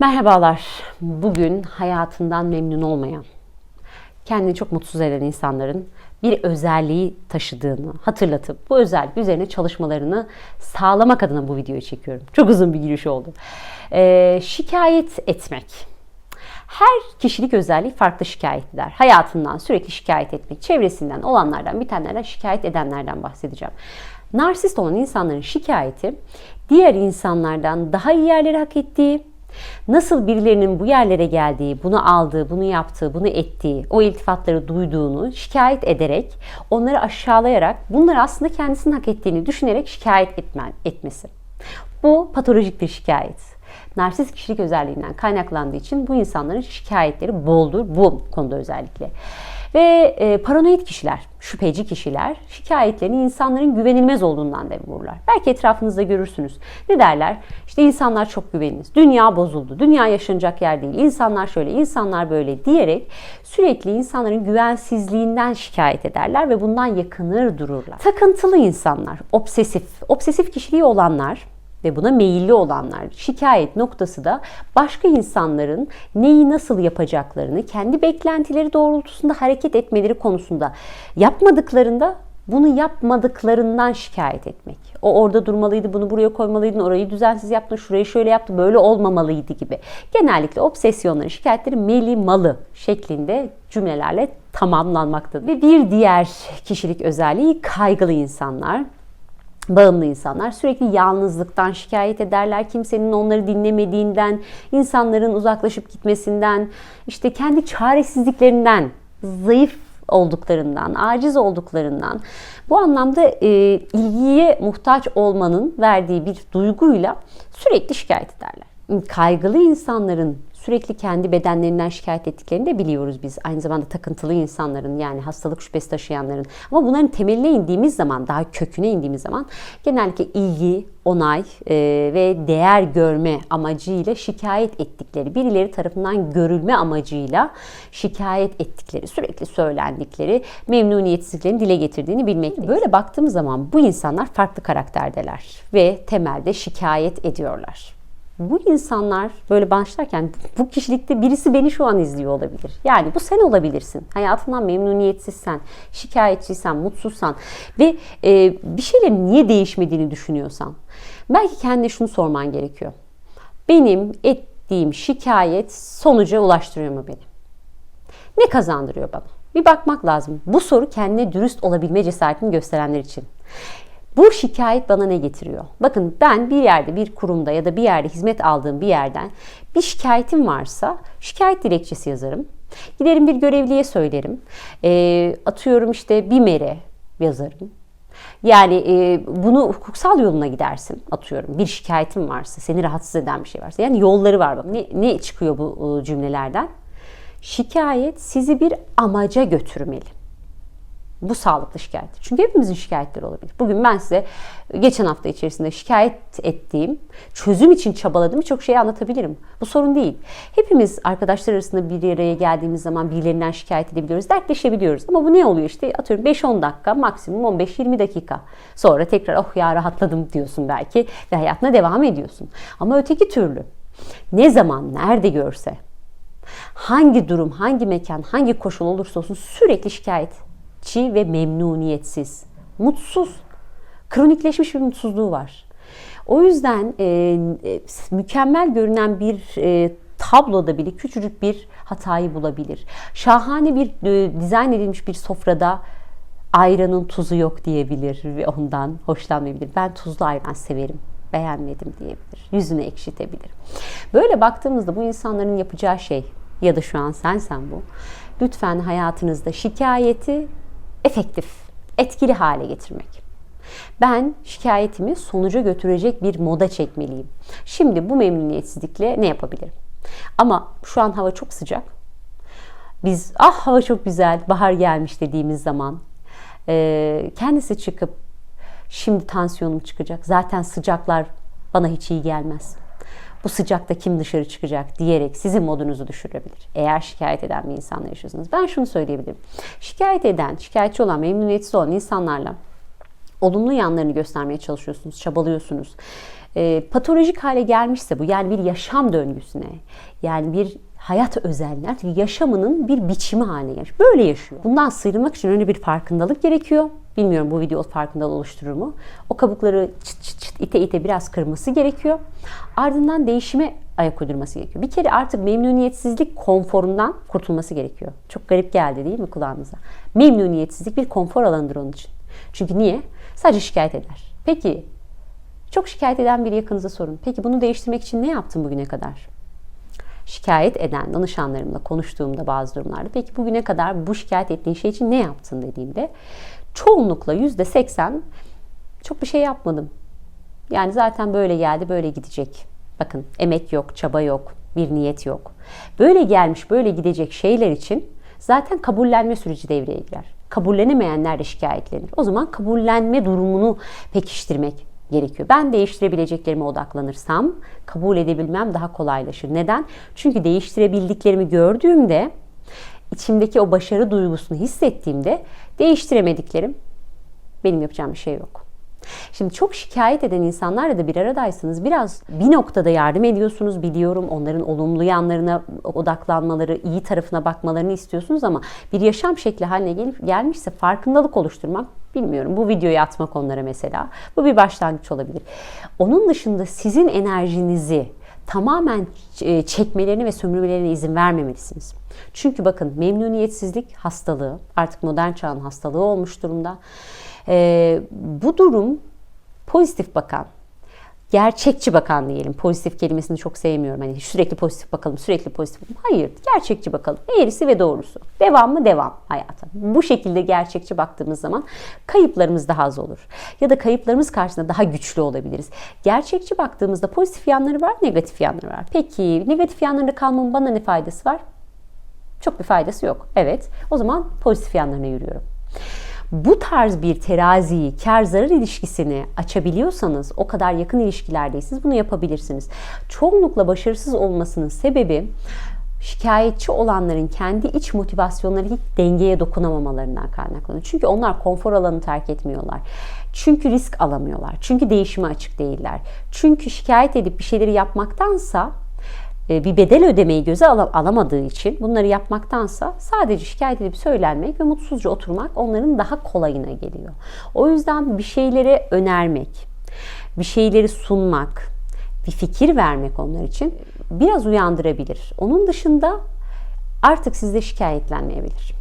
Merhabalar. Bugün hayatından memnun olmayan, kendini çok mutsuz eden insanların bir özelliği taşıdığını hatırlatıp bu özellik üzerine çalışmalarını sağlamak adına bu videoyu çekiyorum. Çok uzun bir giriş oldu. Ee, şikayet etmek. Her kişilik özelliği farklı şikayet eder. Hayatından sürekli şikayet etmek, çevresinden olanlardan, bitenlerden şikayet edenlerden bahsedeceğim. Narsist olan insanların şikayeti diğer insanlardan daha iyi yerleri hak ettiği, nasıl birilerinin bu yerlere geldiği, bunu aldığı, bunu yaptığı, bunu ettiği, o iltifatları duyduğunu şikayet ederek, onları aşağılayarak, bunları aslında kendisinin hak ettiğini düşünerek şikayet etmen, etmesi. Bu patolojik bir şikayet. Narsist kişilik özelliğinden kaynaklandığı için bu insanların şikayetleri boldur bu konuda özellikle. Ve e, paranoid kişiler, şüpheci kişiler şikayetlerini insanların güvenilmez olduğundan da vururlar. Belki etrafınızda görürsünüz. Ne derler? İşte insanlar çok güveniniz. Dünya bozuldu. Dünya yaşanacak yer değil. İnsanlar şöyle, insanlar böyle diyerek sürekli insanların güvensizliğinden şikayet ederler ve bundan yakınır dururlar. Takıntılı insanlar, obsesif, obsesif kişiliği olanlar ve buna meyilli olanlar şikayet noktası da başka insanların neyi nasıl yapacaklarını kendi beklentileri doğrultusunda hareket etmeleri konusunda yapmadıklarında bunu yapmadıklarından şikayet etmek. O orada durmalıydı, bunu buraya koymalıydın, orayı düzensiz yaptın, şurayı şöyle yaptı, böyle olmamalıydı gibi. Genellikle obsesyonların şikayetleri meli malı şeklinde cümlelerle tamamlanmaktadır. Ve bir diğer kişilik özelliği kaygılı insanlar bağımlı insanlar sürekli yalnızlıktan şikayet ederler. Kimsenin onları dinlemediğinden, insanların uzaklaşıp gitmesinden, işte kendi çaresizliklerinden, zayıf olduklarından, aciz olduklarından bu anlamda e, ilgiye muhtaç olmanın verdiği bir duyguyla sürekli şikayet ederler. Kaygılı insanların sürekli kendi bedenlerinden şikayet ettiklerini de biliyoruz biz. Aynı zamanda takıntılı insanların yani hastalık şüphesi taşıyanların. Ama bunların temeline indiğimiz zaman, daha köküne indiğimiz zaman genellikle ilgi, onay e, ve değer görme amacıyla şikayet ettikleri, birileri tarafından görülme amacıyla şikayet ettikleri, sürekli söylendikleri memnuniyetsizliklerini dile getirdiğini bilmekteyiz. Böyle baktığımız zaman bu insanlar farklı karakterdeler ve temelde şikayet ediyorlar bu insanlar böyle başlarken bu kişilikte birisi beni şu an izliyor olabilir. Yani bu sen olabilirsin. Hayatından memnuniyetsizsen, şikayetçiysen, mutsuzsan ve e, bir şeylerin niye değişmediğini düşünüyorsan belki kendine şunu sorman gerekiyor. Benim ettiğim şikayet sonuca ulaştırıyor mu beni? Ne kazandırıyor bana? Bir bakmak lazım. Bu soru kendine dürüst olabilme cesaretini gösterenler için. Bu şikayet bana ne getiriyor? Bakın ben bir yerde, bir kurumda ya da bir yerde hizmet aldığım bir yerden bir şikayetim varsa şikayet dilekçesi yazarım. Giderim bir görevliye söylerim. E, atıyorum işte bir mere yazarım. Yani e, bunu hukuksal yoluna gidersin atıyorum. Bir şikayetim varsa, seni rahatsız eden bir şey varsa. Yani yolları var. Bak ne, ne çıkıyor bu cümlelerden? Şikayet sizi bir amaca götürmeli. Bu sağlıklı şikayet. Çünkü hepimizin şikayetleri olabilir. Bugün ben size geçen hafta içerisinde şikayet ettiğim, çözüm için çabaladığım çok şeyi anlatabilirim. Bu sorun değil. Hepimiz arkadaşlar arasında bir araya geldiğimiz zaman birilerinden şikayet edebiliyoruz, dertleşebiliyoruz. Ama bu ne oluyor işte atıyorum 5-10 dakika, maksimum 15-20 dakika. Sonra tekrar oh ya rahatladım diyorsun belki ve hayatına devam ediyorsun. Ama öteki türlü ne zaman, nerede görse, hangi durum, hangi mekan, hangi koşul olursa olsun sürekli şikayet çi ve memnuniyetsiz, mutsuz, kronikleşmiş bir mutsuzluğu var. O yüzden e, e, mükemmel görünen bir e, tabloda bile küçücük bir hatayı bulabilir. Şahane bir e, dizayn edilmiş bir sofrada ayranın tuzu yok diyebilir ve ondan hoşlanmayabilir. Ben tuzlu ayran severim beğenmedim diyebilir. Yüzünü ekşitebilir. Böyle baktığımızda bu insanların yapacağı şey ya da şu an sensen bu. Lütfen hayatınızda şikayeti efektif, etkili hale getirmek. Ben şikayetimi sonuca götürecek bir moda çekmeliyim. Şimdi bu memnuniyetsizlikle ne yapabilirim? Ama şu an hava çok sıcak. Biz ah hava çok güzel, bahar gelmiş dediğimiz zaman e, kendisi çıkıp şimdi tansiyonum çıkacak. Zaten sıcaklar bana hiç iyi gelmez bu sıcakta kim dışarı çıkacak diyerek sizin modunuzu düşürebilir. Eğer şikayet eden bir insanla yaşıyorsanız. Ben şunu söyleyebilirim. Şikayet eden, şikayetçi olan, memnuniyetsiz olan insanlarla olumlu yanlarını göstermeye çalışıyorsunuz, çabalıyorsunuz. e, patolojik hale gelmişse bu yani bir yaşam döngüsüne yani bir hayat özelliği artık yaşamının bir biçimi haline gelmiş. Böyle yaşıyor. Bundan sıyrılmak için önce bir farkındalık gerekiyor. Bilmiyorum bu video farkındalığı oluşturur mu? O kabukları çıt çıt ite ite biraz kırması gerekiyor. Ardından değişime ayak uydurması gerekiyor. Bir kere artık memnuniyetsizlik konforundan kurtulması gerekiyor. Çok garip geldi değil mi kulağınıza? Memnuniyetsizlik bir konfor alanıdır onun için. Çünkü niye? Sadece şikayet eder. Peki çok şikayet eden bir yakınıza sorun. Peki bunu değiştirmek için ne yaptın bugüne kadar? Şikayet eden danışanlarımla konuştuğumda bazı durumlarda peki bugüne kadar bu şikayet ettiğin şey için ne yaptın dediğimde çoğunlukla yüzde seksen çok bir şey yapmadım. Yani zaten böyle geldi böyle gidecek. Bakın emek yok, çaba yok, bir niyet yok. Böyle gelmiş böyle gidecek şeyler için zaten kabullenme süreci devreye girer. Kabullenemeyenler de şikayetlenir. O zaman kabullenme durumunu pekiştirmek gerekiyor. Ben değiştirebileceklerime odaklanırsam kabul edebilmem daha kolaylaşır. Neden? Çünkü değiştirebildiklerimi gördüğümde içimdeki o başarı duygusunu hissettiğimde değiştiremediklerim benim yapacağım bir şey yok. Şimdi çok şikayet eden insanlarla da bir aradaysanız biraz bir noktada yardım ediyorsunuz biliyorum. Onların olumlu yanlarına odaklanmaları, iyi tarafına bakmalarını istiyorsunuz ama bir yaşam şekli haline gelip gelmişse farkındalık oluşturmak bilmiyorum. Bu videoyu atmak onlara mesela. Bu bir başlangıç olabilir. Onun dışında sizin enerjinizi tamamen e, çekmelerine ve sömürmelerine izin vermemelisiniz. Çünkü bakın memnuniyetsizlik hastalığı artık modern çağın hastalığı olmuş durumda. Ee, bu durum pozitif bakan, gerçekçi bakan diyelim. Pozitif kelimesini çok sevmiyorum. Hani sürekli pozitif bakalım, sürekli pozitif. Hayır, gerçekçi bakalım. Eğrisi ve doğrusu. Devam mı? Devam hayata. Bu şekilde gerçekçi baktığımız zaman kayıplarımız daha az olur. Ya da kayıplarımız karşısında daha güçlü olabiliriz. Gerçekçi baktığımızda pozitif yanları var, negatif yanları var. Peki negatif yanlarında kalmamın bana ne faydası var? Çok bir faydası yok. Evet. O zaman pozitif yanlarına yürüyorum bu tarz bir teraziyi, kar zarar ilişkisini açabiliyorsanız, o kadar yakın ilişkilerdeyseniz bunu yapabilirsiniz. Çoğunlukla başarısız olmasının sebebi şikayetçi olanların kendi iç motivasyonları hiç dengeye dokunamamalarından kaynaklanıyor. Çünkü onlar konfor alanını terk etmiyorlar. Çünkü risk alamıyorlar. Çünkü değişime açık değiller. Çünkü şikayet edip bir şeyleri yapmaktansa bir bedel ödemeyi göze alamadığı için bunları yapmaktansa sadece şikayet edip söylenmek ve mutsuzca oturmak onların daha kolayına geliyor. O yüzden bir şeyleri önermek, bir şeyleri sunmak, bir fikir vermek onlar için biraz uyandırabilir. Onun dışında artık sizde şikayetlenmeyebilir.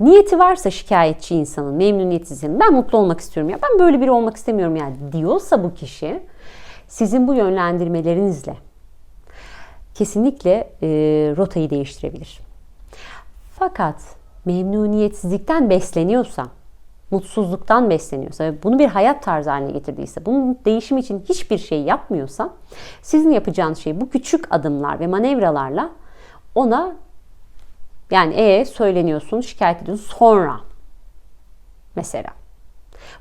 Niyeti varsa şikayetçi insanın, memnuniyetsizin, ben mutlu olmak istiyorum ya, ben böyle biri olmak istemiyorum yani diyorsa bu kişi sizin bu yönlendirmelerinizle kesinlikle e, rotayı değiştirebilir. Fakat memnuniyetsizlikten besleniyorsa, mutsuzluktan besleniyorsa ve bunu bir hayat tarzı haline getirdiyse, bunun değişimi için hiçbir şey yapmıyorsa, sizin yapacağınız şey bu küçük adımlar ve manevralarla ona yani e söyleniyorsun, şikayet ediyorsun sonra mesela.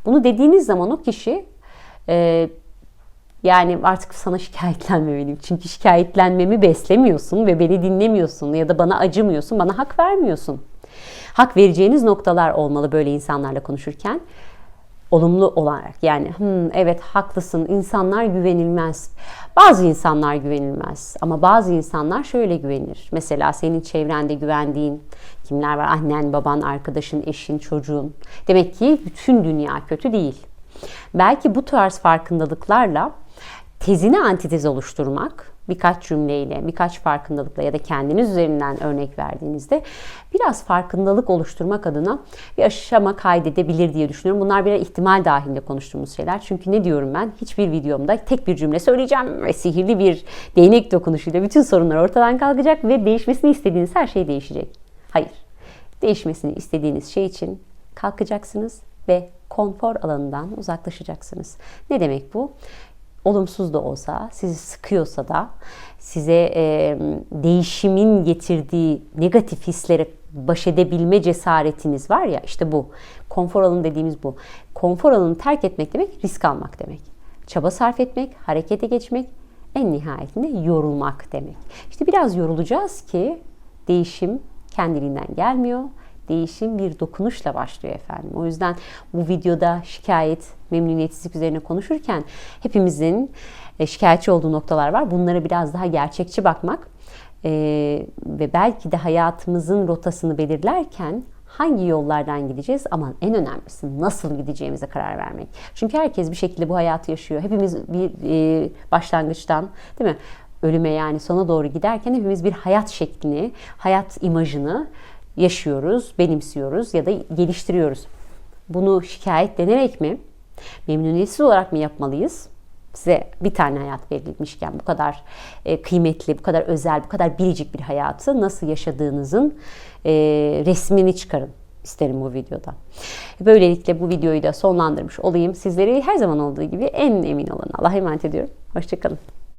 Bunu dediğiniz zaman o kişi e, yani artık sana şikayetlenmemeliyim. Çünkü şikayetlenmemi beslemiyorsun ve beni dinlemiyorsun ya da bana acımıyorsun, bana hak vermiyorsun. Hak vereceğiniz noktalar olmalı böyle insanlarla konuşurken. Olumlu olarak yani hmm, evet haklısın insanlar güvenilmez. Bazı insanlar güvenilmez ama bazı insanlar şöyle güvenir. Mesela senin çevrende güvendiğin kimler var? Annen, baban, arkadaşın, eşin, çocuğun. Demek ki bütün dünya kötü değil. Belki bu tarz farkındalıklarla tezine antitez oluşturmak birkaç cümleyle, birkaç farkındalıkla ya da kendiniz üzerinden örnek verdiğinizde biraz farkındalık oluşturmak adına bir aşama kaydedebilir diye düşünüyorum. Bunlar bir ihtimal dahilinde konuştuğumuz şeyler. Çünkü ne diyorum ben? Hiçbir videomda tek bir cümle söyleyeceğim ve sihirli bir değnek dokunuşuyla bütün sorunlar ortadan kalkacak ve değişmesini istediğiniz her şey değişecek. Hayır. Değişmesini istediğiniz şey için kalkacaksınız ve konfor alanından uzaklaşacaksınız. Ne demek bu? Olumsuz da olsa, sizi sıkıyorsa da size e, değişimin getirdiği negatif hislere baş edebilme cesaretiniz var ya işte bu. Konfor alanı dediğimiz bu. Konfor alanını terk etmek demek risk almak demek. Çaba sarf etmek, harekete geçmek, en nihayetinde yorulmak demek. İşte biraz yorulacağız ki değişim kendiliğinden gelmiyor değişim bir dokunuşla başlıyor efendim. O yüzden bu videoda şikayet, memnuniyetsizlik üzerine konuşurken hepimizin e, şikayetçi olduğu noktalar var. Bunlara biraz daha gerçekçi bakmak e, ve belki de hayatımızın rotasını belirlerken hangi yollardan gideceğiz ama en önemlisi nasıl gideceğimize karar vermek. Çünkü herkes bir şekilde bu hayatı yaşıyor. Hepimiz bir e, başlangıçtan değil mi? Ölüme yani sona doğru giderken hepimiz bir hayat şeklini, hayat imajını yaşıyoruz, benimsiyoruz ya da geliştiriyoruz. Bunu şikayetlenerek mi, memnuniyetsiz olarak mı yapmalıyız? Size bir tane hayat verilmişken bu kadar e, kıymetli, bu kadar özel, bu kadar biricik bir hayatı nasıl yaşadığınızın e, resmini çıkarın isterim bu videoda. Böylelikle bu videoyu da sonlandırmış olayım. Sizleri her zaman olduğu gibi en emin olun. Allah'a emanet ediyorum. Hoşçakalın.